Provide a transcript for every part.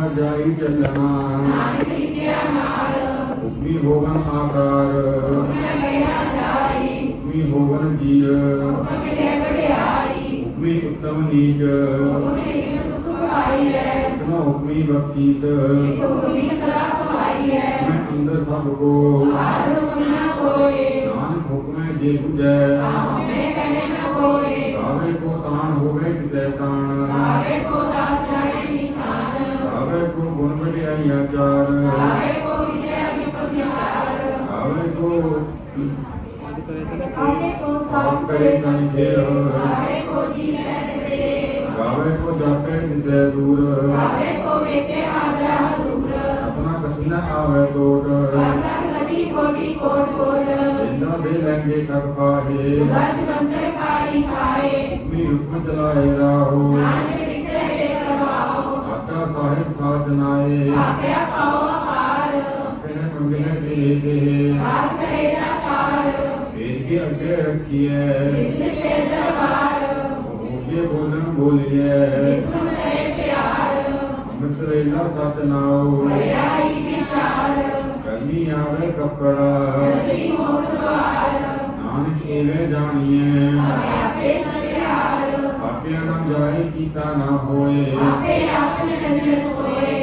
ਪ੍ਰਸਾਦ ਆਦ ਸੱਚ ਜੁਗਾਦ ਸੱਚ ਹੈ ਹੀ ਸੱਚ ਨਾਨਕ ਹੋਸੀ ਹੀ ਸੱਚ ਸੋਚੈ ਸੋਚ ਨਾ ਹੋ ਬਈ ਸੋਚੀ ਰਖਵਾਰ ਸੁੱਤੇ ਚੁੱਪ ਨਾ ਹੋ ਬਈ ਲਾਏ ਰਹਾ ਨਿਤਾਰ ਭੁੱਖਿਆ ਭੁੱਖ ਨਾ ਉਤਰੀ ਕੰਨਿਆ ਕੁਰੀਆ ਪਾਰ ਹੈ ਸਿਆਣਪਾ ਲੱਖ ਹੋਏ ਨਾਇਕ ਨ ਚੱਲੇ ਨਾਲ ਇਕ ਸਚਿਆਰਾ ਹੋਈਐ ਕੂੜੇ ਟੁੱਟੇ ਪਾਰ ਹੁਕਮ ਜਾਈ ਚੱਲਣਾ ਨਾਨਕ ਲਿਖਿਆ ਨਾਲ ਹੁਕਮੀ ਹੋਵਨ ਆਕਾਰ। ਹੁਕਮ ਗਿਆ ਜਾਈ ਹੁਕਮੀ ਹੋਵਨ ਜੀਅ ਹੁਕਮ ਮਿਲੇ ਵਡਿਆਈ ਹੁਕਮੀ ਉਤਮ ਨੀਚ। ਹੁਕਮ ਲਿਖਿ ਸੁਖਾਈ ਹੈ ਹੁਕਮ ਹੁਕਮੀ ਬਖਸ਼ੀਸ। ਹੁਕਮੀ ਸਦਾ ਕਮਾਈ ਹੈ ਮੈਂ ਅੰਦਰ ਸਭ ਕੋ। ਹਰ ਹੁਕਮ ਨ ਕੋਏ ਨਾਨਕ ਹੁਕਮੈ ਜੇ 부ਜੈ ਆਪੇ ਕਹੇ ਨ ਕੋਏ ਆਵੇ ਕੋ ਤਾਣ ਹੋਵੇ ਕਿਸੈ ਤਾਣ ਆਵੇ ਕੋ ਦਾਤ ਚੜੇ ਨਿਸ਼ਾਨ ਆਵੇ ਕੋ ਗੁਣ ਵਡਿਆਈ ਆਚਾਰ ਆਵੇ ਕੋ ਵਿਜੈ ਵਿਪਤ ਵਿਚਾਰ ਆਵੇ ਕੋ ਆਵੇ ਕੋ ਸਾਫ਼ ਕਰੇ ਤਨ ਫੇਰ ਆਵੇ ਕੋ ਜੀ ਲੈ ਦੇ ਗਾਵੇ ਕੋ ਜਾਪੇ ਕਿਸੈ ਦੂਰ ਆਵੇ ਕੋ ਵੇਖੇ ਆਦਰਾ ਦੂਰ ਆਪਣਾ ਕਥੀ ਨਾ ਆਵੇ ਤੋੜ ਕਰਤਾ ਗਦੀ ਕੋਟੀ ਕੋਟ ਕੋਟ ਇੰਨਾ ਦੇ ਲੈਂਗੇ ਤਕ ਪਾਹੇ ਗੱਜ ਆਗਿਆ ਪਾਉ ਅਪਾਰ ਆਪਣੇ ਮੰਗਨੇ ਦੇ ਦੇ ਬਾਤ ਕਰੇ ਜਾਕਾਰ ਵੇਦ ਕੇ ਅੱਗੇ ਰੱਖੀਐ। ਜਿਸ ਸੇ ਦਰਬਾਰ। ਮੂਹੇ ਬੋਲਣ ਬੋਲੀਐ। ਜਿਸ ਤੇ ਪਿਆਰ। ਅੰਮ੍ਰਿਤ ਰੇਲਾ ਸਤ ਨਾਉ। ਵਡਿਆਈ ਵਿਚਾਰ। ਕਰਨੀ ਆਵੇ ਕੱਪੜਾ। ਗਦੀ ਮੋਤ ਵਾਰ ਨਾਨਕ ਏਵੇਂ ਜਾਣੀਐ। ਆਪੇ ਸਚਿਆਰ ਆਪਿਆ ਨਾ ਜਾਏ ਕੀਤਾ ਨਾ ਹੋਏ। ਆਪੇ ਆਪਣੇ ਨੰਦਨ ਸੋਏ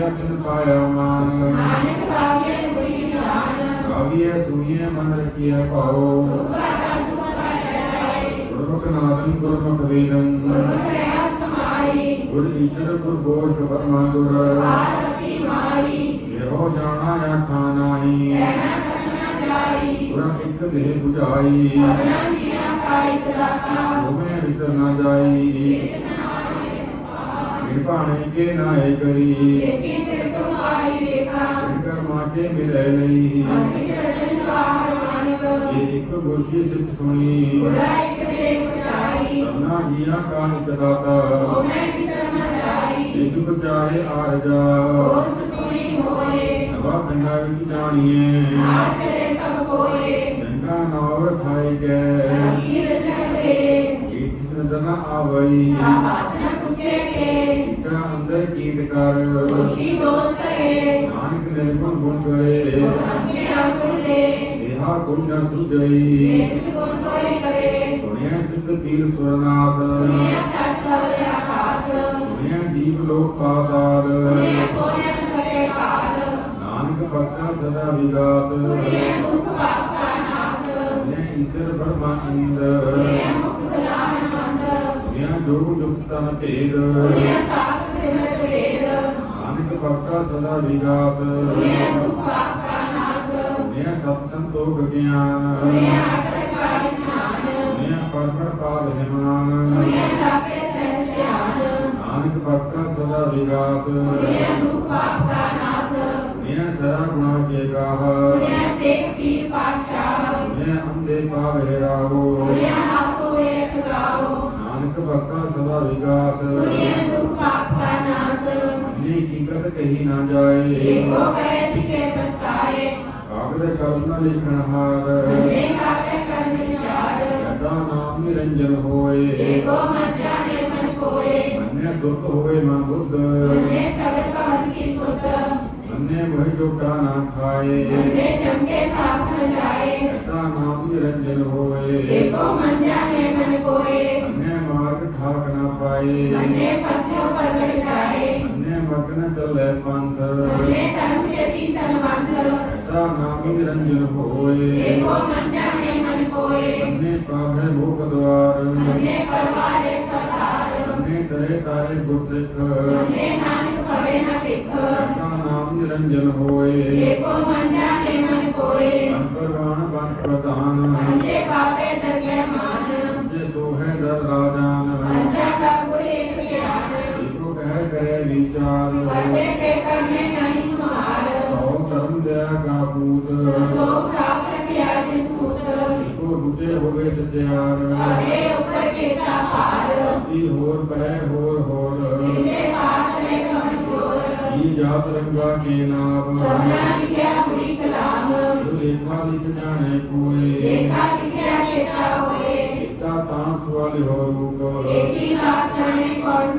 ਜਿਨ ਸੇਵਿਆ ਤਿਨ ਪਾਇਆ ਮਾਨ ਨਾਨਕ ਕਾਵਿਯ ਕੋਈ ਜਾਣ ਗਾਵੀਐ ਸੁਣੀਐ ਮਨ ਰਖੀਐ ਭਾਉ ਸੁਭਾਤਾ ਸੁਭਾਤਾ ਰਹਿ ਗੁਰਮੁਖ ਨਾਦੰ ਗੁਰਮੁਖ ਵੇਦੰ ਗੁਰਮੁਖ ਰਹਿ ਸਮਾਈ ਗੁਰ ਈਸ਼ਰ ਗੁਰ ਗੋਸ਼ ਪਰਮਾ ਗੁਰ ਆਰਤੀ ਮਾਈ ਇਹੋ ਜਾਣਾ ਆਖਾ ਨਾਹੀ ਰਹਿਣਾ ਕਛਨਾ ਜਾਈ ਗੁਰ ਇੱਕ ਦੇਹ 부ਝਾਈ ਸਭਨਾ ਜੀਆ ਕਾਇ ਦਾਤਾ ਹੋਵੇ ਵਿਸਰ ਨਾ ਜਾਈ ਨਿਰਭਾਣੇ ਕੇ ਨਾਏ ਕਰੀ। ਜੇਤੀ ਸਿਰ ਤੋਂ ਆਈ ਵੇਖਾ ਜਿਨ ਕਰਮਾ ਕੇ ਮਿਲੇ ਲਈ ਅਨਿ ਚਰਨ ਬਾਹਰ ਮਾਨਕ ਇਹ ਇੱਕ ਗੁਰ ਕੀ ਸਿੱਖ ਸੁਣੀ। ਗੁਰਾ ਇੱਕ ਦੇ ਉਚਾਈ ਸਭਨਾ ਜੀਆ ਕਾ ਇੱਕ ਦਾਤਾ ਉਹ ਮੈਂ ਕਿਸਰ ਨ ਜਾਈ ਇੱਕ ਵਿਚਾਰੇ ਆਰਜਾ ਹੋਰ ਸੁਣੀ ਹੋਏ। ਨਵਾ ਪਿੰਡਾਂ ਵਿੱਚ ਜਾਣੀਏ। ਚਲੇ ਸਭ ਕੋਏ ਚੰਗਾ ਨਾਮ ਰਖਾਈ ਗਏ। ਅਖੀਰ ਜਗਦੇ ਜਿਸ ਨਦਰ ਨਾ ਆਵਈ। ਨਾ ਬਾਤ ਨ ਪੁੱਛੇ ਕੇ ਇਕਰਾ ਅੰਦਰ ਕੀਟ ਕਰ ਖੁਸ਼ੀ ਦੋਸਤ ਹੈ ਨਾਨਕ ਨਿਰਗੁਣ ਗੁਣ ਗਏ ਗੁਰ ਅੰਤੇ ਅੰਗੁਲੇ ਇਹਾ ਗੁਣ ਨ ਸੁਝਈ ਜਿਸ ਗੁਣ ਕੋਈ ਕਰੇ ਸੁਣਿਆ ਸਿੱਧ ਦੁਖ ਜੋਗ ਜੁਗਤਨ ਭੇਦ। ਸੁਨਿਆ ਸਾਥ ਸਿਮਰਤ ਵੇਦ ਨਾਨਕ ਭਗਤਾ ਸਦਾ ਵਿਗਾਸ। ਸੁਨਿਆ ਦੁਖ ਪਾਪ ਕਾ ਨਾਸ। ਸੁਣਿਆ ਸਤ ਸੰਤੋਖ ਗਿਆਨ। ਸੁਨਿਆ ਅਠਰ ਕਾ ਇਸਨਾਨ ਸੁਣਿਆ ਪਰਮੜ ਪਾਦ ਹਿਮਾਨ ਸੁਨਿਆ ਲਾਗੇ ਸਹਿਜ ਧਿਆਨ। ਨਾਨਕ ਭਗਤਾ ਸਦਾ ਵਿਗਾਸ। ਸੁਣਿਆ ਦੁਖ ਪਾਪ ਕਾ ਨਾਸ। ਇਹ ਸਰਾ ਗੁਣਾ ਕੇ ਗਾਹ। ਸੁਣਿਆ ਸੇਖ ਪੀਰ ਪਾਤਸ਼ਾਹ। ਇਹ ਅੰਦੇ ਪਾਵੇ ਰਾਹੋ ਸੁਣਿਆ ਆਪੋ ਗਾਓ ਨਾਨਕ ਭਗਤਾ ਸਦਾ ਵਿਗਾਸ। ਸੁਣਿਆ ਦੁਖ ਪਾਪ ਕਾ ਨਾਸ। ਜੀ ਕੀਕਤ ਕਹੀ ਨਾ ਜਾਏ। ਏਕੋ ਕਰੇ ਪਿਛੇ ਪਛਤਾਏ। ਕਾਗਦ ਕਲਮ ਲਿਖਣ ਹਾਰ। ਮੰਨੇ ਕਾਵੇ ਕਰਮ ਵਿਚਾਰ ਐਸਾ ਨਾਮ ਨਿਰੰਜਨ ਹੋਏ। ਏਕੋ ਮਨ ਜਾਣੇ ਮਨ ਕੋਏ। ਮੰਨੇ ਦੁੱਖ ਹੋਏ ਮਨ ਬੁੱਧ। ਮੰਨੇ ਸਗਲ ਭਵਨ ਕੀ ਸੁਧ। ਮੰਨੇ ਮੋਹਿ ਜੋਟਾ ਨਾ ਖਾਏ। ਮੰਨੇ ਚੰਗੇ ਸਾਥ ਨ ਜਾਏ। ਐਸਾ ਨਾਮ ਨਿਰੰਜਨ ਹੋਏ। ਏਕੋ ਮਨ ਜਾਣੇ ਮਨ ਕੋਏ। ਮੰਨੇ ਪਾਏ ਮੰਨੇ ਪਸਿਓ ਪ੍ਰਗਟ ਜਾਏ। ਮੰਨੇ ਮਗਨ ਚੱਲੇ ਪੰਥ। ਮੰਨੇ ਧਰਮ ਛੇਤੀ ਸੰਬੰਧ ਐਸਾ ਨਾਮ ਨਿਰੰਜਨ ਹੋਏ। ਏਕੋ ਮਨ ਜਾਣੇ ਮਨ ਕੋਏ। ਮੰਨੇ ਪਾਵੇ ਭੋਗ ਦਵਾਰ। ਮੰਨੇ ਪਰਵਾਰੇ ਸਤਾਰ ਮੰਨੇ ਤਰੇ ਤਾਰੇ ਗੁਰਸਿੱਖ। ਮੰਨੇ ਨਾਨਕ ਭਵੇ ਨ ਭਿਖ। ਐਸਾ ਨਾਮ ਨਿਰੰਜਨ ਹੋਏ। ਏਕੋ ਮਨ ਜਾਣੇ ਮਨ ਕੋਏ। ਅੰਤਰਵਾਨ ਬੰਸ ਪ੍ਰਧਾਨ। ਮੰਨੇ ਪਾਵੇ ਦਰਗਹਿ ਮਾਨ। ਵਿਚਾਰ ਕਰਦੇ ਕੇ ਕਰਨੇ ਨਹੀਂ ਸੁਮਾਰ ਸੋ ਧਰਮ ਦਇਆ ਕਾ ਪੂਤ। ਸੰਤੋਖ ਪ੍ਰਾਪਤ ਕਿਆ ਜਿਨ ਸੂਤ। ਏਕੋ ਬੁਝੇ ਹੋਵੇ ਸਚਿਆਰ। ਅਗੇ ਉੱਪਰ ਕੀਤਾ ਭਾਰ। ਕੀ ਹੋਰ ਪਰੇ ਹੋਰ ਹੋਰ। ਇਸੇ ਪਾਠ ਲੈ ਕਮਨ ਜੋਰ ਜੀ ਜਾਤ ਰੰਗਾ ਕੇ ਨਾਮ। ਸਭਨਾ ਲਿਖਿਆ ਬੁੜੀ ਕਲਾਮ। ਜੋ ਲੇਖਾ ਲਿਖ ਜਾਣੇ ਕੋਏ ਲੇਖਾ ਲਿਖਿਆ ਚੇਤਾ ਹੋਏ। ਇਤਾ ਤਾਂ ਸਵਾਲ ਹੋ ਰੂਪ। ਏਕੀ ਲਾਭ ਜਾਣੇ ਕੌਣ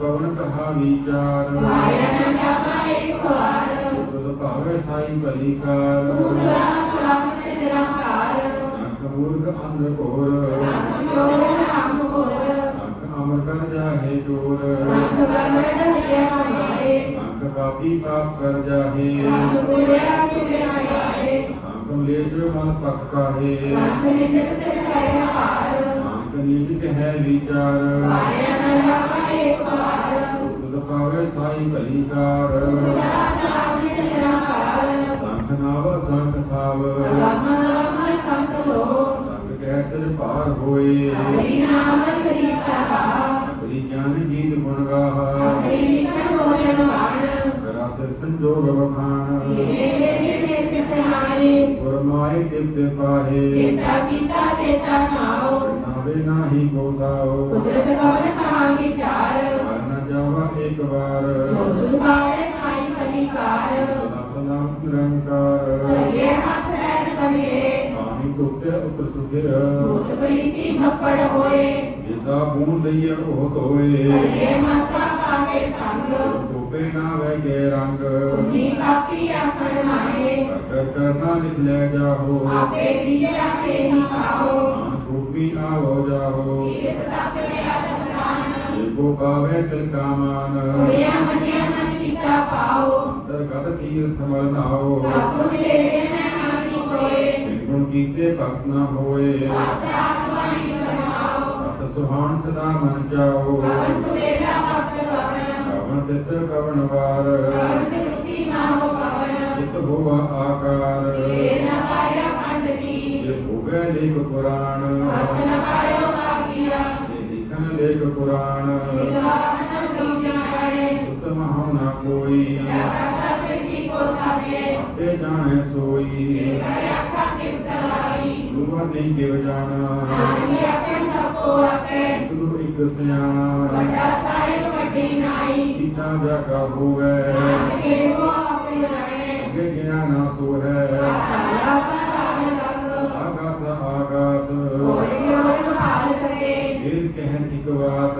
ਭਵਨ ਕਹਾ ਵਿਚਾਰ। ਨ ਜਾਵਾ ਇੱਕ ਵਾਰ। ਬੁੱਧ ਭਾਵੇ ਸਾਈ ਭਲੀ ਕਾਰ ਦੂਸਰਾ ਸੰਤ ਨਿਰੰਕਾਰ। ਸੰਖ ਮੂਰਖ ਅੰਧ ਘੋਰ। ਸੰਤ ਚੋਰ ਨਾਮ ਹੋਰ ਸੰਖ ਅਮਰ ਕਰ ਜਾਹੇ ਚੋਰ। ਸੰਤ ਗਰਮੜ ਦਸਿਆ ਕਮਾਏ ਸੰਖ ਪਾਪੀ ਪਾਪ ਕਰ ਜਾਹੇ। ਸੰਤ ਗੁਰਿਆ ਚੁਗਿਆ ਗਾਏ ਸੰਖ ਮਲੇਸ਼ ਮਨ ਪੱਕ ਕਾਹੇ। ਸੰਤ ਨਿੰਦਕ ਸੇ ਕਰਿਆ ਹਾਰ ਸੰਖ ਨੀਚ ਕਹੈ ਵਿਚਾਰ ਨ ਵਾਰ ਬੁੱਧ ਭਾਵੇ ਸਾਈ ਭਲੀ ਕਾਰ ਸੰਖ ਨਾਵ ਸੰਖ ਥਾਵ। ਸੰਖ ਕਹਿ ਸਿਰ ਭਾਰ ਹੋਏ। ਹਰੀ ਨਾਮ ਹਰੀ ਸਹਾ ਬੜੀ ਗਿਆਨ ਜੀਤ ਗੁਣ ਗਾਹਾ। ਹਰੀ ਲਿਖਣ ਬੋਲਣ ਵਾਣ ਕਰਾ ਸਿਰ ਸੰਜੋਗ ਵਖਾਣ ਜਿਹੜੇ ਜਿਹੜੇ ਸਿਧਾਏ ਗੁਰਮਾਏ ਤਿਵ ਪਾਹੇ। ਚੇਤਾ ਕੀਤਾ ਚੇਤਾ ਨਾਓ ਨਾਵੇ ਨਾਹੀ ਕੋ ਥਾਓ ਕੁਦਰਤ ਕਵਨ ਕਹਾ ਵਿਚਾਰ ਹਰ ਨ ਜਾਵਾ ਇੱਕ ਵਾਰ। ਜੋ ਦੁਰ ਪਾਏ ਸਾਈ ਕਲਿਕਾਰ ਸਦਾ ਸਲਾਮ ਨਿਰੰਕਾਰ। ਲਗੇ ਹੱਥ ਪੈਰ ਕਰੇ ਆਮੀ ਤੁਤੇ ਉਤ ਸੁਧਿਰ ਭੂਤ ਪ੍ਰੀਤੀ ਖੱਪੜ ਹੋਏ ਜਿਸਾ ਟੋਪੇ ਨਾ ਵੈਗੇ ਰੰਗ। ਉਨੀ ਪਾਪੀ ਆਖਣ ਮਾਏ ਕਰ ਕਰਨਾ ਲਿਖ ਲੈ ਜਾਹੋ। ਆਪੇ ਵੀ ਆਪੇ ਹੀ ਆਨ ਛੂਪੀ ਆਵੋ ਜਾਹੋ। ਤੀਰਥ ਤਪ ਲਿਆ ਤਤਾਨ ਏਕੋ ਪਾਵੇ ਤਿਲ ਕਾਮਾਨ। ਸੁਣਿਆ ਮੰਨਿਆ ਮਨ ਕੀਤਾ ਪਾਓ। ਅੰਤਰ ਗਤ ਤੀਰਥ ਮਲ ਨਾਓ। ਸਭ ਕੁਝ ਤੇਰੇ ਮੈਂ ਨਾਮੀ ਕੋਏ ਗੁਣ ਕੀਤੇ ਭਗਤ ਨਾ ਹੋਏ। ਸਾਥ ਬਾਣੀ ਕਰਵਾਓ ਸਤ ਸੁਹਾਣ ਸਦਾ ਮਨ ਚਾਓ ਕਵਨ ਸੁਵੇਲਾ ਵਕਤ ਕਵਨ ਤਿਤ ਕਵਨ ਵਾਰ। ਕਵਨ ਸਿਮਰਤੀ ਮਾਹੋ ਕਵਨ ਚਿਤ ਹੋਵਾ ਆਕਾਰ। ਤੇਰੇ ਨ ਪਾਇਆ ਪੰਡ ਕੀ। ਜੇ ਹੋਵੇ ਲੇਖ ਪੁਰਾਣ। ਹੱਥ ਨ ਪਾਇਓ ਕਾਗੀਆ। ਜੇ ਲਿਖਨ ਲੇਖ ਪੁਰਾਣ। ਵਿਦਵਾਨ ਕੀ ਜਾਣੇ ਉਤਮ ਹਉ ਨਾ ਕੋਈ। ਜਗਤਾ ਸਿਰਜੀ ਕੋ ਸਾਜੇ। ਆਪੇ ਜਾਣੈ ਸੋਈ। ਕਰਿਆ ਖਾਤਿਰ ਸਲਾਈ ਗੁਰੂ ਨਹੀਂ ਕਿਵ ਜਾਣਾ। ਨਾਨਕ ਆਪੇ ਸਭ ਕੋ ਆਪੇ ਗੁਰੂ ਇੱਕ ਸਿਆਣਾ। ਵੱਡਾ ਸਾਹਿਬ ਵੱਡੀ ਨਾਈ ਕੀਤਾ ਜਾ ਕਾ ਹੋਵੇ ਨਾਨਕੇ ਕੋ ਆਪੇ ਲੜੇ ਅੱਗੇ ਗਿਆ ਨਾ ਸੋ ਹੈ ਤਾਲਾ ਪਾਤਾਲ ਲਗ ਆਕਾਸ ਆਕਾਸ। ਹੋੜੀ ਹੋੜੀ ਹਾਲ ਕਰੇ ਫਿਰ ਕਹਿ ਇੱਕ ਬਾਤ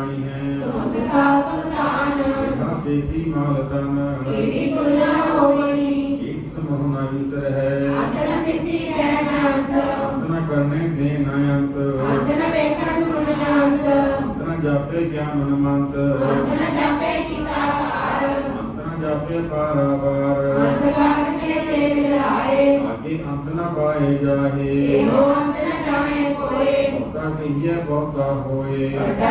ਰਾਣੀ ਹੈ। ਸੁਖ ਸਾਥ ਸੁਲਤਾਨ ਨਾ ਸੇਤੀ ਮਾਲ ਤਨ ਕਿਹੜੀ ਤੁਲਨਾ ਹੋਈ? ਇਕ ਸਮੋਹ ਨਾ ਵਿਸਰ ਹੈ। ਆਤਨ ਸਿੱਧੀ ਕਹਿਣ ਅੰਤ। ਆਤਨ ਕਰਨੇ ਦੇ ਨਾ ਅੰਤ। ਆਤਨ ਵੇਖਣ ਸੁਣਨ ਅੰਤ ਆਤਨ ਜਾਪੇ ਗਿਆਨ ਮੰਤ ਆਤਨ ਜਾਪੇ ਕੀਤਾ ਕਾਰ ਆਤਨ ਜਾਪੇ ਪਾਰਾਵਾਰ ਆਤਨ ਕਰਨੇ ਤੇ ਮਿਲਾਏ ਆਗੇ ਅੰਤ ਨਾ ਪਾਏ ਜਾਹੇ। ਇਹੋ ਅੰਤ ਨਾ ਜਾਣੇ ਕੋਏ। ਬਹੁਤਾ ਕਹੀਏ ਬਹੁਤਾ ਹੋਏ। ਵੱਡਾ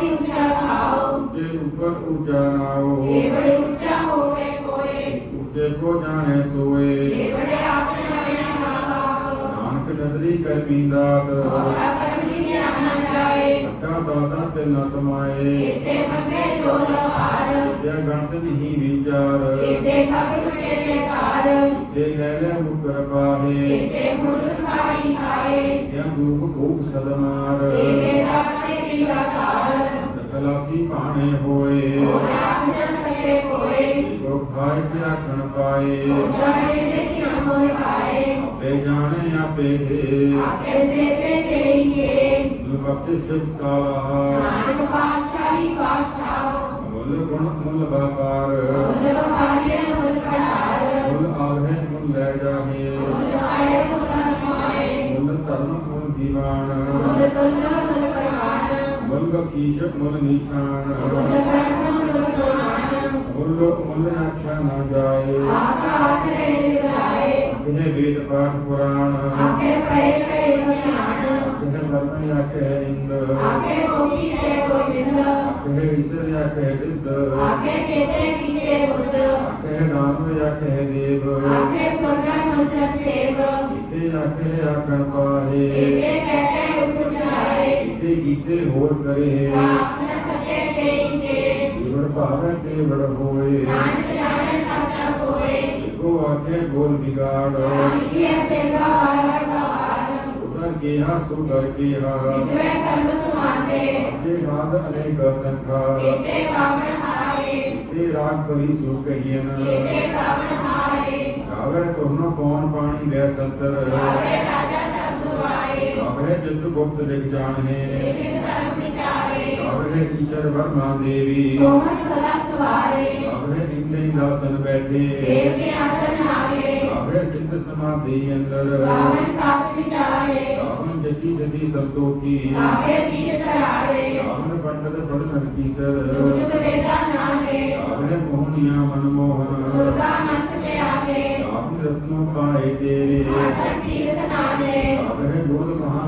ਕੀ ਉੱਚਾ ਭਾਉ। ਉੱਚੇ ਉੱਪਰ ਉੱਚਾ ਨਾਓ ਬੜੇ ਉੱਚਾ ਹੋਵੇ ਕੋਏ। ਉੱਚੇ ਕੋ ਜਾਣੇ ਸੋਏ। ਬੜੇ ਆਪਨ ਲੈਣਾ ਭਾਉ ਨਾਨਕ ਨਦਰੀ ਕਰਮੀ ਦਾਤ ਹੋਤਾ ਕਰਮ ਦੀ ਧਿਆਨ ਜਾਏ। ਅੱਕਾ ਦਾਤਾ ਤੇ ਨ ਤਮਾਏ ਇਤੇ ਮੰਗੇ ਜੋ ਦਵਾਰ ਵਿਦਿਆ ਗਣਤ ਨਹੀਂ ਵਿਚਾਰ। ਇਤੇ ਕਬ ਕੁਟੇ ਤੇ ਕਾਰ ਤੇ ਲੈ ਲੈ ਮੁਕਰ ਪਾਹੇ। ਇਤੇ ਮੁਰਖ ਖਾਈ ਖਾਏ ਜਾਂ ਦੂਖ ਭੂਖ ਸਦਮਾਰ। ਇਤੇ ਦਾਤੇ ਦੀ ਦਾਤਾਰ ਦਖਲਾਸੀ ਭਾਣੇ ਹੋਏ। ਆਪ ਨ ਸਕੇ ਕੋਏ ਕੋ ਖਾਇ ਤੇ ਆਖਣ ਪਾਏ। ਜਾਣੇ ਦੇ ਨਾਮ ਹੋਏ ਪਾਏ ਆਪੇ ਜਾਣੇ ਆਪੇ ਦੇ ਆਪੇ ਸੇ ਤੇ ਤੇਈਏ ਬਖਸ਼ਿਸ਼ ਸਿਫ ਸਾਲਾ। ਨਾਨਕ ਪਾਤਸ਼ਾਹੀ ਪਾਤਸ਼ਾਹ। ਮੁੱਲ ਗੁਣ ਮੁੱਲ ਵਪਾਰ। ਮੁੱਲ ਵਪਾਰੀਏ ਮੁੱਲ ਦੀਵਾਨ ਮੁੱਲ ਤੁਲ ਮੁੱਲ ਪ੍ਰਮਾਣ ਮੁੱਲ ਬਖਸ਼ੀਸ਼ ਮੁੱਲ ਨਿਸ਼ਾਨ ਮੁੱਲ ਕਰਮ ਮੁੱਲ ਪ੍ਰਮਾਣ ਮੁੱਲ ਮੁੱਲ ਆਖਿਆ ਨਾ ਜਾਏ ਆਖਾ ਆਖੇ ਲਿਖਾਏ ਇਹ ਵੇਦ ਪਾਠ ਪੁਰਾਣ ਆਖੇ ਪੜੇ ਪੜੇ ਨਿਸ਼ਾਨ ਇਹ ਵਰਣ ਆਖੇ ਇੰਦ ਆਖੇ ਕੋਕੀ ਤੇ ਗੋਬਿੰਦ ਆਖੇ ਈਸ਼ਰ ਆਖੇ ਸਿੱਧ ਆਖੇ ਕੇਤੇ ਕੀਤੇ ਬੁੱਧ ਆਖੇ ਨਾਮ ਆਖੇ ਦੇਵ ਆਖੇ ਸੋਨਾ ਮੰਤਰ ਸੇਵ ਇਤੇ ਆਖੇ ਆਖਣ ਪਾਹੇ ਇਤੇ ਕਹਤੇ ਉੱਠ ਜਾਏ ਇਤੇ ਕੀਤੇ ਹੋਰ ਕਰੇ ਆਪ ਕੇ ਕੋ ਆਵੇ ਗਾਵੇ ਜਿਤ ਗੁਪਤ ਲਿਖ ਜਾਣੇ ਏਕ ਧਰਮ ਵਿਚਾਰੇ। ਗਾਵੇ ਈਸ਼ਰ ਵਰਮਾ ਦੇਵੀ। ਸੋਹਣ ਸਦਾ ਸਵਾਰੇ। ਗਾਵੇ ਇੰਦੇ ਦਾਸਨ ਬੈਠੇ। ਦੇਵ ਕੇ ਆਸਨ ਆਗੇ ਗਾਵੇ ਸਿੱਧ ਸਮਾਧੀ ਅੰਦਰ। ਗਾਵਨ ਸਾਥ ਵਿਚਾਰੇ। ਗਾਵਨ ਜਤੀ ਜਤੀ ਸੰਤੋਖੀ। ਗਾਵੇ ਵੀਰ ਕਰਾਰੇ। ਗਾਵਨ ਪੰਡਤ ਪੜਨ ਕੀਸਰ। ਜੁਗ ਵੇਦਾ ਨਾਲੇ। ਗਾਵੇ ਮੋਹਨੀਆ ਮਨਮੋਹਨ। ਦੁਰਗਾ ਮਸ ਤੇ ਆਗੇ। ਗਾਵਨ ਰਤਨੋ ਪਾਏ ਤੇਰੇ। ਆਸਨ ਤੀਰਥ ਨਾਲੇ।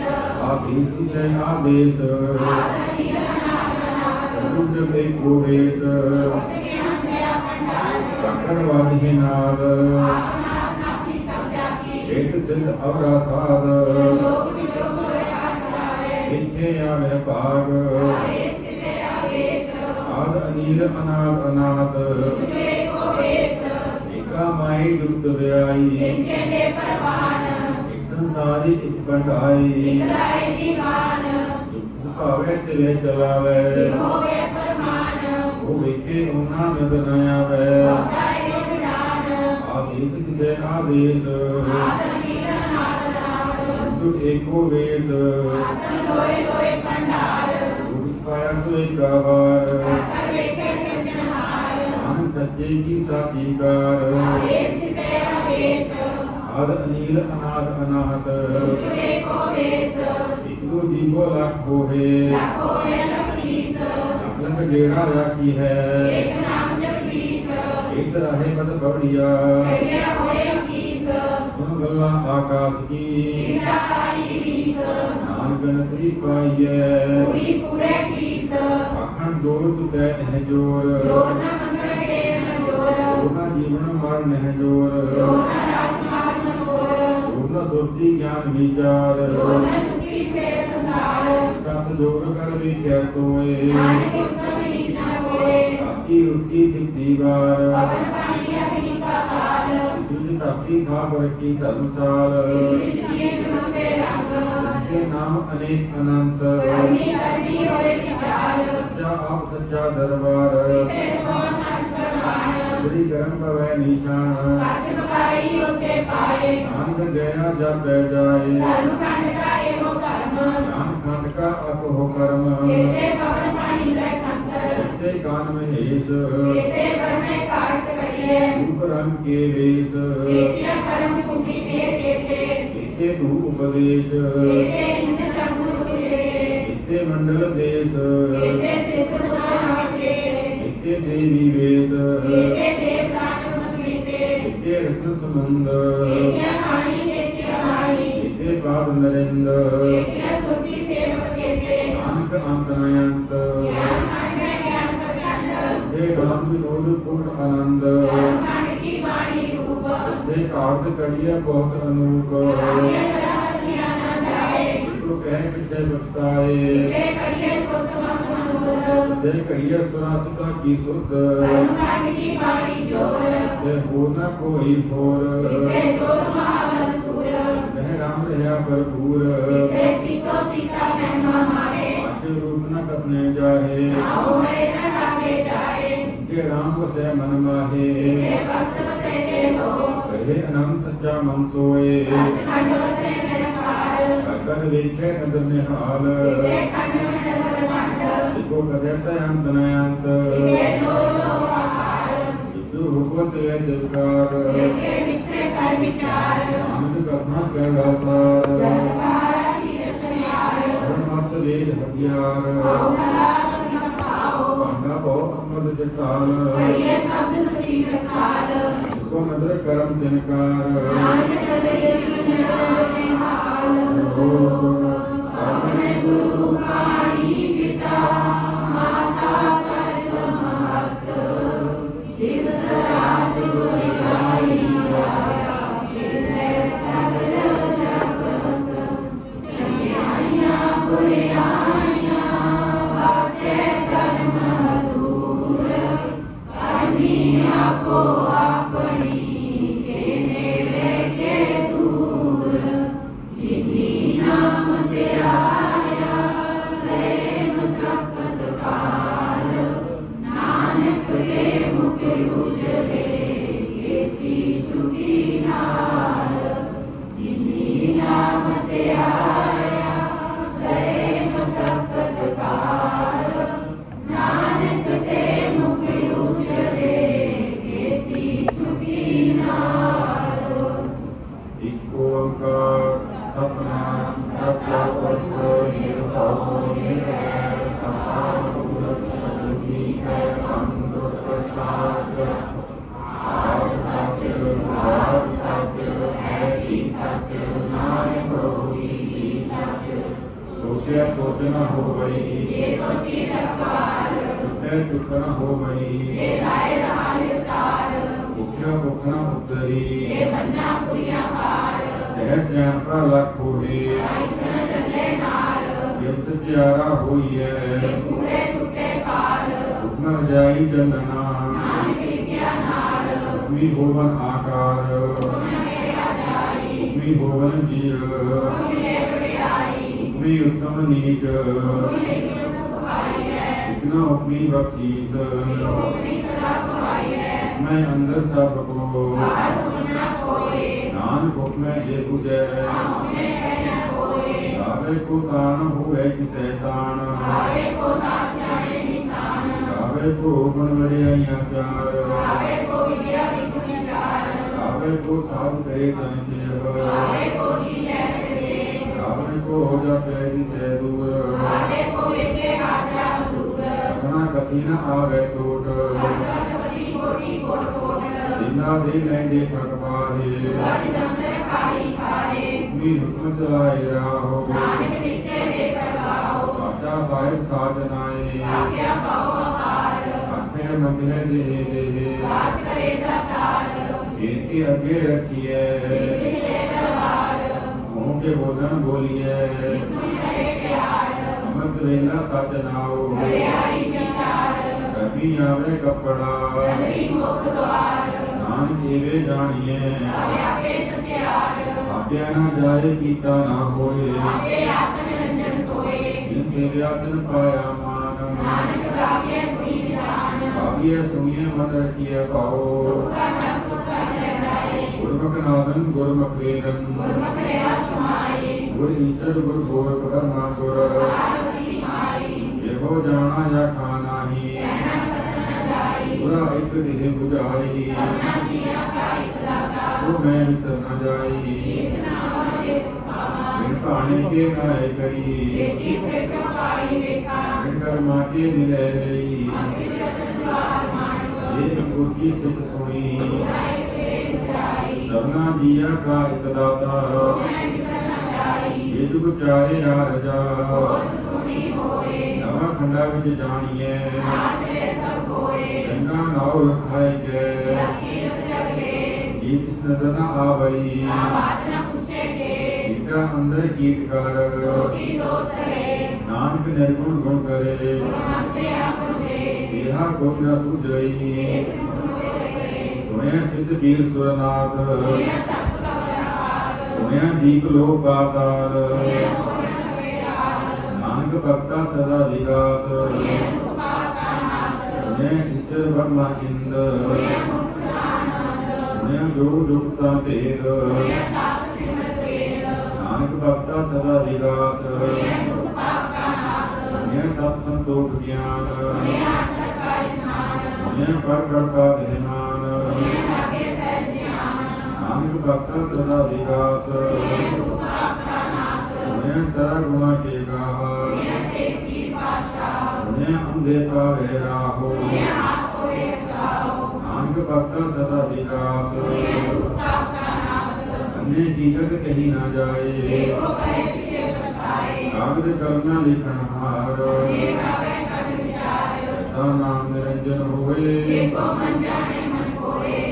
ਹਾਂਜੀ ਤੇ ਜਗਜੀਤ ਆਦੇਸ ਕਿਸੇ ਆਦੇਸ ਆਦ ਨੀਰ ਅਨਾਦ ਅਨਾਦ ਰੁੱਡ ਦੇ ਕੋਵੇਸ ਉੱਤ ਗਿਆਨ ਦਇਆ ਭੰਡਾਰ ਚੱਕਰ ਵਾਹੀ ਨਾਦ ਆਪਨਾ ਆਪੀ ਸਭ ਜਾਗੀ ਇੱਕ ਸਿੱਧ ਅਵਰਾ ਸਾਧ ਲੋਕ ਵਿਜੋਗ ਹੋਇਆ ਜਾਵੇ ਇੱਥੇ ਆਵੇ ਭਾਗ। ਆਦੇਸ ਕਿਸੇ ਆਦੇਸ ਆਦ ਅਨੀਲ ਅਨਾਦ ਅਨਾਦ ਤੁਝੇ ਕੋ ਵੇਸ ਏਕਾ ਮਾਈ ਜੁਗਤ ਵਿਆਈ ਲਿਖੇ ਦੇ ਪਰਵਾਨ ਇੱਕ ਸੰਸਾਰੀ ਇੱਕ ਬੰਡਾਈ ਇਕਲਾਏ ਦੀਵਾਨ ਸੁਭਾਵੇ ਤੇਰੇ ਚਲਾਵੇ। ਜਿਵ ਹੋਵੇ ਪਰਮਾਨ ਉਹ ਵੇਖੇ ਉਹਨਾਂ ਨ ਆਵੇ ਬਹੁਤਾ ਏ ਵਿਡਾਨ ਆਦੇਸ ਕਿਸੇ ਆਦੇਸ। ਆਦ ਨੀਰ ਅਨਾਦ ਅਨਾਦ ਤੂ ਏਕੋ ਵੇਸ ਆਸਨ ਲੋਏ ਲੋਏ ਭੰਡਾਰ। ਪਾਇਆ ਸੋ ਏਕਾਵਾਰ ਕਰ ਵੇਖੇ ਸਿਰਜਣਹਾਰ। ਆਨ ਸੱਚੇ ਕੀ ਸਾਚੀ ਕਾਰ। ਆਦੇਸ ਕਿਸੇ ਆਦੇਸ ਆਦ ਅਨੀਲ ਅਨਾਦ ਅਨਾਹਤ। ਤੁਝੇ ਕੋ ਵੇਸ ਇਕੋ ਜੀਵੋ ਲੱਖ ਹੋਏ ਲੱਖੋ ਏ ਲਖੀਸ ਲੱਖ ਜਿਹੜਾ ਰਾਖੀ ਹੈ। ਇੱਕ ਨਾਮ ਜਗਦੀਸ਼ ਇੱਕ ਰਹੇ ਬਦ ਬਵੜੀਆ ਕੜਿਆ ਹੋਏ ਕੀਸ। ਸੁਨ ਗੱਲਾਂ ਆਕਾਸ਼ ਕੀ। ਲੀਲਾ ਆਈ ਰੀਸ। ਨਾਨਕ ਅਗਨ ਤਰੀ ਪਾਈਐ। ਕੁੜੀ ਕੁੜੇ ਠੀਸ ਆਖਣ ਜੋਰ ਤੁਕੈ ਇਹ ਜੋਰ। ਜੋਰ ਨਾ ਮੰਗਣ ਕੇ ਨ ਜੋਰ। ਉਹਨਾਂ ਜੀਵਨ ਮਰਨ ਨਹਿ ਜੋਰ। ਜੋਰ ਨਾ ਰਾਜਮਾਰ ਨ ਜੋਰ ਉਹਨਾਂ ਸੁਰਤੀ ਗਿਆਨ ਵਿਚਾਰ। ਸਤ ਜੋਰ ਕਰ ਵੇਖਿਆ ਸੋਏ। ਆਕੀ ਰੁਕੀ ਦਿੱਤੀ ਵਾਰ। ਸੁਜ ਤਾਪੀ ਥਾ ਬਰਕੀ ਧਰਮਸਾਲ ਕੇ ਨਾਮ ਅਨੇਕ ਅਨੰਤ। ਕਰਮੀ ਕਰਮੀ ਹੋਏ ਵਿਚਾਰ। ਸੱਚਾ ਆਪ ਸੱਚਾ ਦਰਬਾਰ। ਜਿਹੜੀ ਕਰਮ ਪਵੈ ਨਿਸ਼ਾਨ। ਕੱਚ ਬਕਾਈ ਉਤੇ ਪਾਏ। ਨਾਨਕ ਗਹਿਣਾ ਜਪੈ ਜਾਏ। ਧਰਮ ਖੰਡ ਦਾ ਇਹੋ ਧਰਮ। ਨਾਮ ਖੰਡ ਕਾ ਅਪ ਹੋ ਕਰਮ। ਇਹਦੇ ਪਵਨ ਪਾਣੀ ਲੈ ਸੰਤਰ। ਤੇ ਕਾਨ ਮਹੇਸ਼। ਇਹਦੇ ਵਰਨੇ ਕਾਟ ਕਰੀਏ। ਰੂਪ ਰੰਗ ਕੇ ਵੇਸ। ਇਹਦੀਆਂ ਕਰਮ ਕੁੰਡੀ ਫੇਰ ਕੇਤੇ ਇਥੇ ਤੂ ਉਪਦੇਸ਼। ਇਹਦੇ ਇੰਦ ਚੰਗੁਰ ਕਿਲੇ ਇਥੇ ਮੰਡਲ ਦੇਸ। ਇਹਦੇ ਸਿੱਧ ਦੁਆਰਾ ਕੇ। ਇਥੇ ਦੇਵੀ ਵੇਸ ਇਹਦੇ ਦੇਵਦਾਨ ਮੰਗੀਤੇ ਇਥੇ ਰਸ ਸਮੁੰਦ ਇਹਦੀਆਂ ਖਾਣੀ ਇਹਦੀਆਂ ਮਾਣੀ ਇਥੇ ਬਾਦ ਨਰਿੰਦ। ਇਹਦੀਆਂ ਸੁਰਤੀ ਸੇਵਕ ਕੇਤੇ। ਨਾਨਕ ਅੰਤ ਨਯੰਤ ਗਿਆਨ ਪ੍ਰਚੰਡ। ਦੇ ਵਿਨੋਦ ਪੂਰਨ ਆਨੰਦ। ਖੰਡ ਕੀ ਬਾਣੀ ਰੂਪ। ਦੇ ਕਾਰਜ ਕੜੀਏ ਬਹੁਤ ਅਨੂਪ। ਨਾ ਜਾਏ ਤੋ ਕਹਿ ਕਿਛੇ ਬਖਤਾਏ ਇਹ ਕੜੀਏ ਸੁਰਤ ਮਤ ਮਨੋਰ ਦੇ ਕੜੀਏ ਸੁਰਾਸਤਾ ਕੀ ਸੁਧ ਧਰਮ ਖੰਡ ਕੀ ਬਾਣੀ ਜੋਰ ਤੇ ਹੋਰ ਨਾ ਕੋਈ ਹੋਰ ਇਥੇ ਜੋਤ ਸੂਰ ਨ ਨਾ ਵਸੈ ਵਸੇ ਕਹੇ ਅਨੰਦ ਸੱਚਾ ਮਨ ਸੋਏ। ਸੱਚ ਖੰਡ ਵਸੇ ਨਿਰਕਾਰ ਅਗਰ ਵੇਖੇ ਨਦਰ ਨਿਹਾਲ। ਇਥੇ ਖੰਡ ਮੰਡਲ ਬ੍ਰਹਮੰਡ। ਇਕੋ ਕਦੇ ਤੈ ਅੰਤ ਨ ਅੰਤ ਆਹਾਰ। ਜੋ ਹੁਕਮ ਤੇ ਦਿਲਕਾਰ ਇਥੇ ਵਿਕਸੇ ਕਰ ਵਿਚਾਰ। ਅੰਤ ਕਥਾ ਕੈ ਗਾਸਾਰ ਜਗ ਪਾਰਾ ਕੀ ਰਸਨਿਆਰ ਮਤ ਵੇਦ ਹਥਿਆਰ। ਆਓ ਹਲਾਲ ਨ ਪਾਓ। ਭਾਂਡਾ ਬਹੁ ਅਮਰ ਜਟਾਲ ਪੜੀਏ ਸ਼ਬਦ ਸੁਚੀ ਰਸਾਲ ਇਕੋ ਨਦਰ ਕਰਮ ਦਿਨਕਾਰ ਨਾਨਕ ਚਲੇ ਨਿਰਵਨੇ ਹਾਲ। ਆਪਣੇ ਗੁਰੂ ਪਾਣੀ ਪਿਤਾ ਮਾਤਾ ਕਰਤ ਮਹਤ ਜਿਸ ਸਰਾਤ ਗੁਰਿ ਕਰਮੀ ਹੋਵਈ। ਜੇ ਸੋਚੀ ਸੁਣਿਆ ਚੁੱਕ ਨ ਹੋਵਈ। ਜੇ ਲਾਇ ਰਹਾ ਲਿਵਤਾਰ ਭੁਖਿਆ ਭੁਖ ਨ ਉਤਰੀ। ਜੇ ਬੰਨਾ ਪੁਰੀਆਂ ਪਾਰ ਸਹਿ ਸਿਆਣਪਾ ਲੱਖ ਹੋਏ ਆਇਕ ਨ ਚੱਲੇ ਨਾਲ ਜਿਵ ਸਚਿਆਰਾ ਹੋਈਐ ਜੇ ਕੂੜੇ ਟੁੱਟੇ ਪਾਲ ਹੁਕਮ ਜਾਈ ਚੱਲਣਾ ਨਾਨਕ ਲਿਖਿਆ ਨਾਲ ਹੁਕਮੀ ਹੋਵਨ ਆਕਾਰ ਗੁਣ ਮੇਰਾ ਜਾਈ ਹੁਕਮੀ ਹੋਵਨ ਜੀਵ ਮਿਲੇ ਵਡਿਆਈ। ਹੁਕਮੀ ਉਤਮ ਨੀਚ। ਗੁਣ ਲਿਖਿਆ ਸੁਖਾਈ ਹੈ ਇਤਨਾ ਹੁਕਮੀ ਬਖਸ਼ੀਸ। ਹੁਕਮੀ ਸਦਾ ਪਵਾਈ ਹੈ ਮੈਂ ਅੰਦਰ ਸਭ ਕੋ। ਬਾਹਰ ਹੁਕਮ ਨਾ ਕੋਏ ਨਾਨਕ ਹੁਕਮੈ ਜੇ ਪੁਜੈ ਆਉਨੇ ਹੈ ਨ ਕੋਏ ਆਵੇ ਕੋ ਤਾਨ ਹੋਵੇ ਕਿਸੈ ਤਾਨ ਆਵੇ ਕੋ ਦਾਤ ਜਾਣੇ ਨਿਸ਼ਾਨ ਆਵੇ ਕੋ ਗੁਣ ਵਡਿਆਈਆਂ ਚਾਰ ਆਵੇ ਕੋ ਵਿਦਿਆ ਵਿਗੁਣ ਚਾਰ ਆਵੇ ਕੋ ਸਾਧ ਕਰੇ ਤਨ ਜੀਵ ਆਵੇ ਕੋ ਜੀ ਲੈਣ ਦੇ ਆਵੇ ਕੋ ਮੂੰਹ ਕੇ ਬੋਲਣ ਬੋਲੀਏ ਸੁਣ ਕਰੇ ਪਿਆਰ ਅਮਰਤ ਵੇਲਾ ਸਚ ਨਾਓ ਵਡਿਆਈ ਵਿਚਾਰ ਕਭੀ ਆਵੇ ਕਪੜਾ ਕਦਰੀ ਮੁਖ ਦਵਾਰ ਨਾਨਕ ਏਵੇ ਜਾਣੀਏ ਸਭ ਆਪੇ ਸਚਿਆਰ ਆਪਿਆ ਨਾ ਜਾਏ ਜਾਏ ਗੁਰਮੁਖ ਨਾਦਨ ਗੁਰਮੁਖ ਵੇਦਨ ਗੁਰਮੁਖ ਰਿਆ ਸਮਾਏ ਗੁਰ ਈਸ਼ਰ ਗੁਰ ਗੋਰ ਪਰਮਾ ਗੁਰ ਆਰਤੀ ਮਾਈ ਇਹੋ ਜਾਣਾ ਜਾਂ ਖਾਨਾਹੀ ਕਹਿਣਾ ਕਸਨ ਨ ਜਾਈ ਗੁਰਾ ਇੱਕ ਦਿਹ 부ਝਾਈ ਸਭਨਾ ਜੀਆ ਕਾ ਇਕ ਦਾਤਾ ਉਹ ਮੈਂ ਵਿਸਰ ਨ ਉਜਾਈ ਸਭਨਾ ਜੀਆ ਕਾ ਇੱਕ ਦਾਤਾ ਮੈਂ ਵਿਸਰ ਨ ਜਾਈ ਇਹ ਜੁਗ ਚਾਰੇ ਆ ਰਜਾ ਹੋਤ ਸੁਣੀ ਹੋਏ ਨਵਾਂ ਖੰਡਾ ਵਿੱਚ ਜਾਣੀਏ ਨਾਚੇ ਸਭ ਹੋਏ ਚੰਗਾ ਨਾਉ ਰਖਾਇ ਕੇ ਅਸੀਰਤ ਜਗਲੇ ਸੁਣਿਆ ਸਿੱਧ ਵੀਰ ਸੁਰਨਾਥ ਸੁਣਿਆ ਦੀਪ ਲੋਕ ਪਾਤਾਲ ਨਾਨਕ ਭਗਤਾ ਸਦਾ ਵਿਗਾਸ ਸੁਣਿਆ ਦੁਖ ਈਸ਼ਰ ਬ੍ਰਹਮਾ ਇੰਦ ਸੁਣਿਆ ਜੋ ਜੁਗਤਾ ਭੇਦ। ਨਾਨਕ ਭਗਤਾ ਸਦਾ ਵਿਗਾਸ ਸੁਣਿਆ ਸਤ ਸੰਤੋਖ ਗਿਆਨ। ਸੁਣਿਆ ਸਰਕਾਰੀ ਸਨਾਨ ਸੁਣਿਆ ਨਾਨਕ ਭਗਤਾ ਸਦਾ ਵਿਗਾਸ ਸੁਣਿਆ ਦੁਖ ਗੁਣਾ ਕੇ ਗਾਹ। ਸੁਣਿਆ ਸੇਤੀ ਪਾਵੇ ਰਾਹੋ। ਨਾਨਕ ਭਗਤਾ ਸਦਾ ਵਿਗਾਸ ਸੁਣਿਆ ਦੁਖ ਕਹੀ ਨਾ ਜਾਏ। ਕਾਗਦ ਕਰਨਾ ਲਿਖਣ ਹਾਰ। ਸਾ ਨਾਮ ਨਿਰੰਜਨ ਹੋਏ। ਦੇਖੋ ਮਨ ਮਨ ਜਾਣੇ ਮਨ ਕੋਏ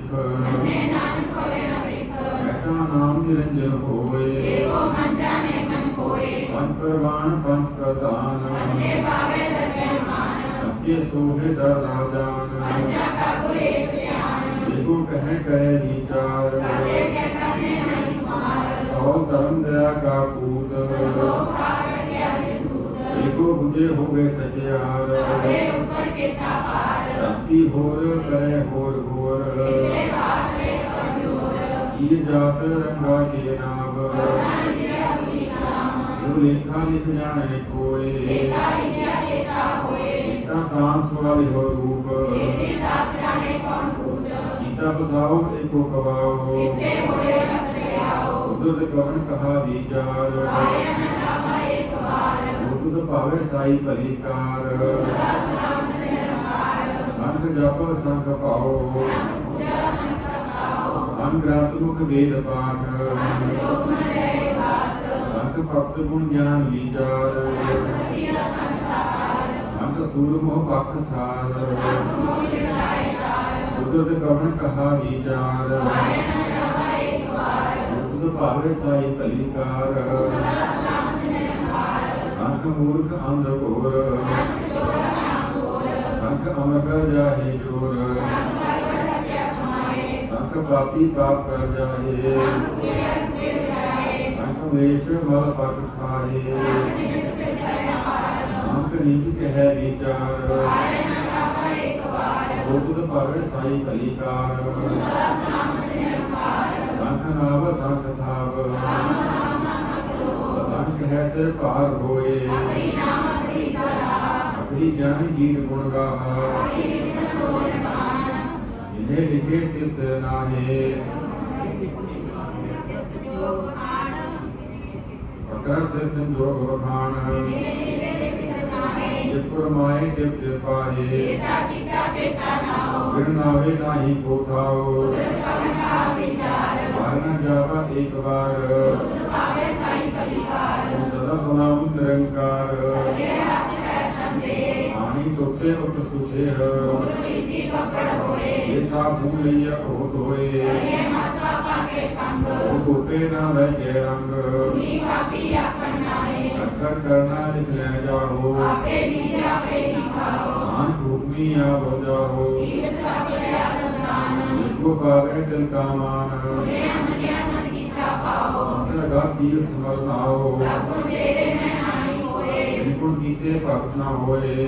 ਡਰੇ ਤਾਰੇ ਗੁਰ ਮੰਨੇ ਨਾਨਕ ਹੋਏ ਨ ਵਿਕ ਐਸਾ ਨਾਮ ਨਿਰੰਜਨ ਹੋਏ ਦੇਖੋ ਮਨ ਜਾਣੇ ਮਨ ਕੋਏ ਪੰਜ ਪ੍ਰਵਾਨ ਪੰਜ ਪ੍ਰਧਾਨ ਪੰਜੇ ਪਾਵੇ ਦਰਗਹਿ ਮਾਨ ਸੱਚੇ ਸੋਹੇ ਦਰ ਰਾਜਾਨ ਪੰਜਾ ਕਾ ਗੁਰੇ ਧਿਆਨ ਦੇਖੋ ਕਹੇ ਵਿਚਾਰ ਕਦੇ ਕੇ ਕਰਨੇ ਨਹੀਂ ਸਮਾਰ ਕਹੋ ਧਰਮ ਦਇਆ ਕਾ ਪੂਤ ਲੋਕ ਆਵੇ ਕੇ ਅਭਿਸੂਤ ਦੇਖੋ ਬੁਝੇ ਹੋਵੇ ਸਚਿਆਰ ਕਦੇ ਉੱਪਰ ਕੀਤਾ ਪਾਰ ਰਾਤੀ ਹੋਰ ਕਰੇ ਹੋਰ ਹੋਰ ਇਸੇ ਬਾਤ ਲੈ ਕਮਜ਼ੋਰ ਇਹ ਜਾਤ ਰੰਗਾ ਕੇ ਨਾਮ। ਸਭਨਾ ਜਿਆ ਹੁਈ ਨਾਮ ਜੋ ਲੇਖਾ ਲਿਖ ਜਾਣੇ ਕੋਏ ਲੇਖਾ ਲਿਖਿਆ ਚੇਤਾ ਹੋਏ ਤਾਂ ਕਾਮ ਸਵਾਲ ਹੋ ਰੂਪ। ਇਹਦੇ ਦਾਤ ਜਾਣੇ ਕੌਣ ਕੂਟ ਗੀਤਾ ਬਸਾਓ ਏਕੋ ਕਵਾਓ। ਇਸੇ ਹੋਏ ਰਤ ਰਿਆਓ ਉਦਤ ਕਵਨ ਕਹਾ ਵਿਚਾਰ। ਆਏ ਨ ਜਾਵਾ ਇੱਕ ਵਾਰ ਉਦਤ ਭਾਵੇ ਸਾਈ ਭਲੀ ਕਾਰ। ਸਦਾ ਸਲਾਮ ਨਿਰੰਕਾਰ ਸੰਖ ਜਪ ਸੰਖ ਪਾਓ ਸੰਤ ਪੂਜਾ ਸੰਤ ਰਖਾਓ ਸੰਗ ਗ੍ਰੰਥ ਮੁਖ ਵੇਦ ਪਾਠ। ਸੰਤ ਜੋਗ ਮਨ ਰਹੇ ਵਾਸ ਸੰਖ ਭਗਤ ਗੁਣ ਗਿਆਨ ਵਿਚਾਰ। ਸਤਿਆ ਸੰਤ ਦਾਤਾਰ ਸੰਖ ਸੂਰ ਮੋਹ ਪਖ ਸਾਰ। ਸੰਤ ਮੋਹ ਲਿਖਾਏ ਤਾਰ ਉਦਤ ਕਵਨ ਕਹਾ ਵਿਚਾਰ। ਆਏ ਨ ਜਾਵਾ ਇੱਕ ਵਾਰ ਉਦਤ ਭਾਵੇ ਸਾਈ ਭਲੀ ਕਾਰ। ਸਦਾ ਸਲਾਮਤ ਨਿਰੰਕਾਰ ਸੰਖ ਮੂਰਖ ਅੰਧ ਘੋਰ। ਸੰਤ ਜੋਗ ਨਾਮ ਹੋਰ ਸੰਖ ਅਮਰ ਜਾਹੇ ਜੋਰ। ਸੰਤ ਕਰਵੜ ਹਤਿਆ ਕਮਾਏ ਸੰਖ ਪਾਪੀ ਪਾਪ ਕਰ ਜਾਹੇ। ਸੰਤ ਪੀੜਿਆ ਰੁਕੇ ਜਾਏ ਸੰਖ ਵੇਸ਼ ਮਲ ਪਟ ਖਾਏ ਸੰਤ ਨਿਜਤ ਸਿਰ ਕਰਿਆ ਹਾਰ ਸੰਖ ਨੀਚ ਕਹੈ ਵਿਚਾਰ। ਆਏ ਨ ਜਾਵਾ ਇੱਕ ਬੁੱਧ ਪਰ ਸਾਈ ਕਲੀਕਾਰ। ਸੰਖ ਨਾਵ ਸੰਖ ਥਾਵ। ਸੰਖ ਹੈ ਸਿਰ ਭਾਰ ਹੋਏ। ਆਪਣੀ ਜਾਨ ਜੀਤ ਗੁਣ ਗਾਹਾ ਜਿਨੇ ਲਿਖੇ ਤਿਸ ਨਾਹੇ। ਪਕਰ ਸੇ ਸੰਜੋਗ ਵਖਾਣ। ਜਿਤ ਪਰਮਾਏ ਤਿਵ ਤਿਵ ਪਾਹੇ ਬਿਨ ਨਾਵੇ ਨਾਹੀ ਕੋ ਥਾਓ। ਵਾਰ ਨ ਜਾਵਾ ਏਕ ਵਾਰ। ਸਦਾ ਸੁਨਾਮ ਆਣੀ ਤੋਤੇ ਉਤ ਸੁਤੇ ਇਹ ਸਾ ਭੂਲ ਲਿਆ ਹੋਤ ਹੋਏ। ਉਹ ਤੋਤੇ ਨਾ ਵਹਿ ਕੇ ਰੰਗ। ਅੱਖਰ ਕਰਨਾ ਲਿਖ ਲੈ ਜਾਓ ਆਨ ਭੂਮੀ ਆ ਹੋ ਜਾਓ ਜਿਤੋ ਪਾਵੇ ਦਿਲ ਕਾ ਮਾਨ ਲਗਾ ਤੀਰ ਸਮਰਨਾਓ ਬਿਲਕੁਲ ਕੀਤੇ ਭਗਤ ਨਾ ਹੋਏ।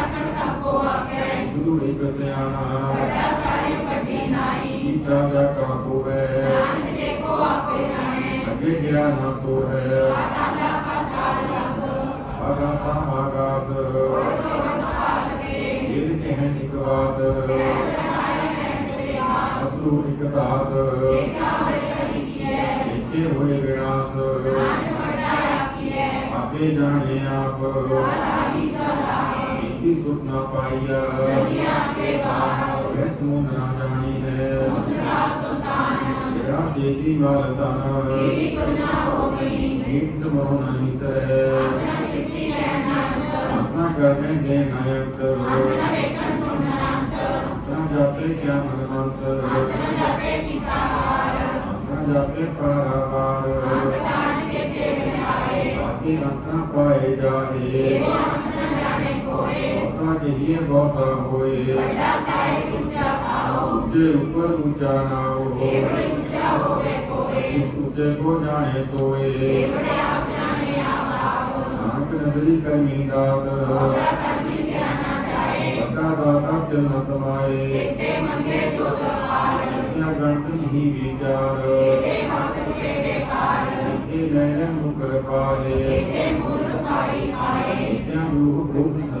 ਸਤ ਸੁਹਾਨ ਸਦਾ ਮਨ ਚਾਓ ਕਮਨ ਚਿਤ ਕਵਨ ਵਾਰ ਜਿਤ ਹੋਆ ਆਕਾਰ ਜੇ ਹੋਵੇ ਲੇਖ ਪੁਰਾਣ ਜੇ ਲਿਖਣ ਲੇਖ ਪੁਰਾਣ ਉਤਮ ਹੋ ਨਾ ਕੋਈ ਆਪੇ ਜਾਣੇ ਸੋਈ ਗੁਰੂ ਬਾਣੀ ਕਿਵ ਜਾਣਾ ਗੁਰੂ ਇੱਕ ਸਿਆਣਾ ਕੀਤਾ ਜਾ ਕਾ ਹੋਵੇ ਅੱਗੇ ਗਿਆ ਨਾ ਸੋ ਹੈ ਆਗਾਸਾ ਆਗਾਸ ਇਹ ਤੇ ਹੈ ਇੱਕ ਬਾਤ ਅਸੂ ਇੱਕ ਧਾਤ ਇੱਥੇ ਹੋਏ ਵਿਨਾਸ਼ ਆਪੇ ਜਾਣੇ ਆਪ ਇਤੀ ਸੁਖ ਨਾ ਪਾਈਆ ਵੈਸ ਨੂੰ ਨਾ ਜਾਣੀ ਹੈ ਜਿਹੜਾ ਤੇਜੀ ਵਾਲ ਤਨ ਨੀਤ ਸਮੋ ਨਹੀਂ ਸਹਿ ਆਪਣਾ ਕਰਨੇ ਦੇ ਨਾਇਕ ਆਪਣਾ ਜਾਪੇ ਕਿਆ ਮਨਮੰਤ ਆਪਣਾ ਜਾਪੇ ਪਰਾਵਾਰ ਬਾਕੀ ਅੰਤਾਂ ਪਾਏ ਜਾਏ ਆਪਣਾ ਜਹੀਏ ਬਹੁਤਾ ਹੋਏ ਉੱਚੇ ਉੱਪਰ ਉੱਚਾ ਨਾ ਹੋ ਉੱਚੇ ਕੋ ਜਾਣੇ ਸੋਏ ਨਾਨਕ ਨਦਰੀ ਕਰਮੀ ਦਾਤ ਬੱਕਾ ਦਾਤਾ ਤਿਲ ਨ ਤਮਾਏ ਇਤਨਾ ਗਣਤ ਨਹੀਂ ਵਿਚਾਰ ਇਹ ਲੈਣ ਮੁਕਰ ਪਾਏ ਇਤਨਾ ਰੂਹ ਭੂਤ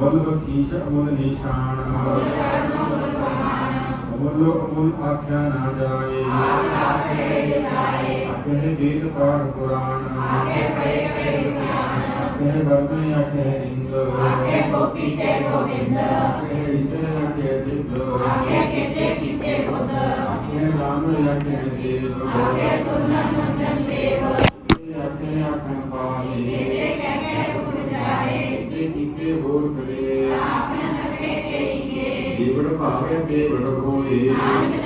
ਮੁੱਲ ਬਖਸ਼ੀਸ਼ ਮੁੱਲ ਨਿਸ਼ਾਨ ਮੁੱਲ ਮੁੱਲ ਆਖਿਆ ਨਾ ਜਾਏ ਆਖੇ ਵੇਦ ਪਾਠ ਪੁਰਾਣ ਆਖੇ ਵਰਦੇ ਆਖੇ ਇੰਦ ਆਖੇ ਇਸੇ ਆਖੇ ਸਿੱਧ ਆਖੇ ਨਾਮ ਆਖੇ ਦੇਵ ਆਖੇ ਆਖਣ ਪਾਏ ਤੇ ਕਿਤੇ ਹੋਰ ਕਰੇ ਜੀਵਨ ਭਾਵੇ ਤੇ ਵਡ ਹੋਏ।